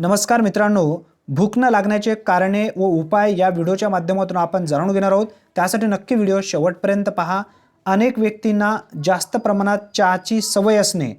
नमस्कार मित्रांनो भूक न लागण्याचे कारणे व उपाय या व्हिडिओच्या माध्यमातून आपण जाणून घेणार आहोत. त्यासाठी नक्की व्हिडिओ शेवटपर्यंत पहा. अनेक व्यक्तींना जास्त प्रमाणात चहाची सवय असणे.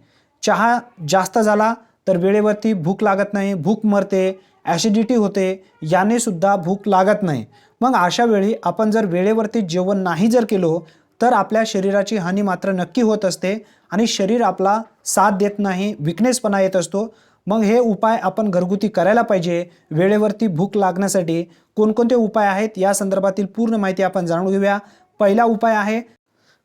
चहा जास्त झाला तर वेळेवरती भूक लागत नाही भूक मरते ॲसिडिटी होते याने सुद्धा भूक लागत नाही. मग अशा वेळी आपण जर वेळेवरती जेवण नाही जर केलो तर आपल्या शरीराची हानी मात्र नक्की होत असते आणि शरीर आपला साथ देत नाही विकनेसपणा येत असतो. मग हे उपाय आपण घरगुती करायला पाहिजे. वेळेवरती भूक लागण्यासाठी कोणकोणते उपाय आहेत या संदर्भातील पूर्ण माहिती आपण जाणून घेऊया. पहिला उपाय आहे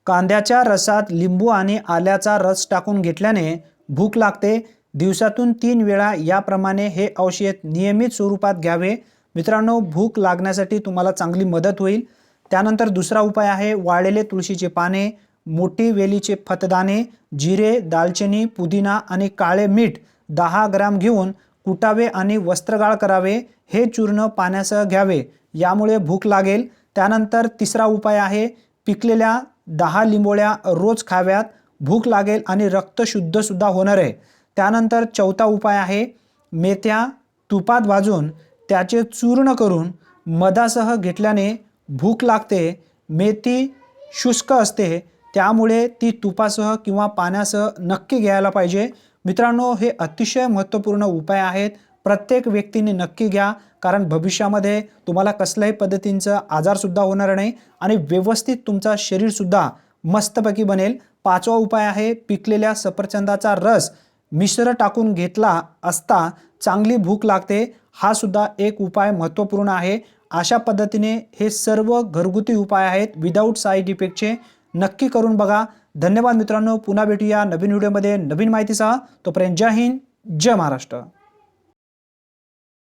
कांद्याच्या रसात लिंबू आणि आल्याचा रस टाकून घेतल्याने भूक लागते. दिवसातून तीन वेळा याप्रमाणे हे औषध नियमित स्वरूपात घ्यावे. मित्रांनो भूक लागण्यासाठी तुम्हाला चांगली मदत होईल. त्यानंतर दुसरा उपाय आहे वाळलेले तुळशीचे पाने मोठी वेलीचे फतदाणे जिरे दालचिनी पुदिना आणि काळे मीठ दहा ग्राम घेऊन कुटावे आणि वस्त्रगाळ करावे हे चूर्ण पाण्यासह घ्यावे. यामुळे भूक लागेल. त्यानंतर तिसरा उपाय आहे पिकलेल्या दहा लिंबोळ्या रोज खाव्यात. भूक लागेल आणि रक्त शुद्धसुद्धा होणार आहे. त्यानंतर चौथा उपाय आहे मेथ्या तुपात भाजून त्याचे चूर्ण करून मधासह घेतल्याने भूक लागते मेथी शुष्क असते. त्यामुळे ती तुपासह किंवा पाण्यासह नक्की घ्यायला पाहिजे. मित्रांनो हे अतिशय महत्त्वपूर्ण उपाय आहेत. प्रत्येक व्यक्तीने नक्की घ्या कारण भविष्यामध्ये तुम्हाला कसल्याही पद्धतींचं आजारसुद्धा होणार नाही आणि व्यवस्थित तुमचा शरीरसुद्धा मस्तपैकी बनेल. पाचवा उपाय आहे पिकलेल्या सफरचंदाचा रस मिश्र टाकून घेतला असता चांगली भूक लागते. हा सुद्धा एक उपाय महत्त्वपूर्ण आहे. अशा पद्धतीने हे सर्व घरगुती उपाय आहेत. विदाऊट साईड इफेक्टचे नक्की करून बघा. धन्यवाद मित्रांनो पुन्हा भेटूया नवीन व्हिडिओमध्ये नवीन माहितीसह. तोपर्यंत जय हिंद जय महाराष्ट्र.